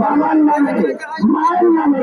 বাবার নামে মায়ের নামে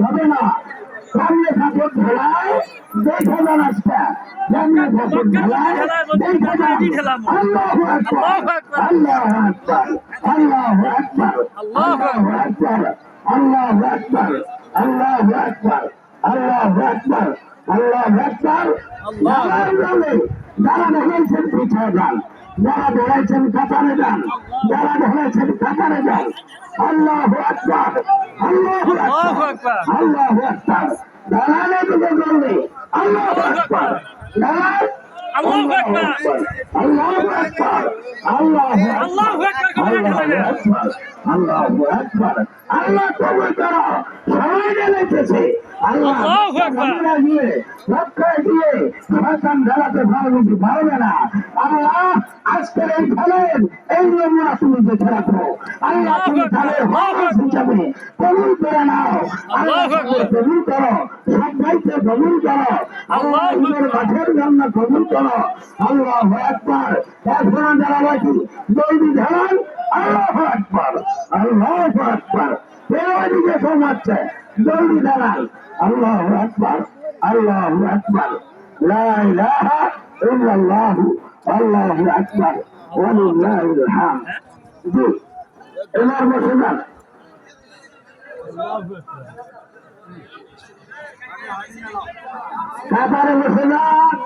হবে না সামনে ঠাকুর ঢেলায় দেখে যান আজকে সামনে ঠাকুর ঢেলায় দেখে যান আল্লাহু আকবার আল্লাহু আকবার। আল্লাহু আকবার। আল্লাহু আকবার। আল্লাহু আকবার আল্লাহু আকবার আল্লাহু আকবার আল্লাহু নামে যারা দেখেছেন পিছিয়ে যান যারা ধরেছেন কাতারে যান যারা ধরেছেন কাতারে যান আল্লাহু আকবার আল্লাহু আকবার। আল্লাহু আকবার। দালালে দিকে বলবে আল্লাহু আকবার। দালাল আল্লাহু আকবার। আল্লাহু আকবার আল্লাহু আকবার আল্লাহু আকবার আল্লাহু আকবার। আল্লাহ কবুল করো। সবাই জ্বলেছে আল্লাহ আল্লাহু আকবার। আমরা দিয়ে রক্ষা দিয়ে শয়তান ঢালাতে পারবে কি পারবে না। আল্লাহ আজকের এই ফলের এই নমুনা তুমি দেখে রাখো। আল্লাহ তুমি তাদের হজ হিসাবে কবুল করে নাও। আল্লাহ আল্লাহু আকবার। কবুল করো। সবাইকে কবুল করো। আল্লাহ আল্লাহু নিজের মাঠের জন্য কবুল করো। আল্লাহ একবার এখন যারা বাকি দৈবী ধারণ আল্লাহ একবার আল্লাহ একবার হচ্ছে দৌড়ি দাঁড়ায় আল্লাহ আকবার আল্লাহ আকবার। আল্লাহ আকবার। এবার বসে যান। কাতারে বসে যান।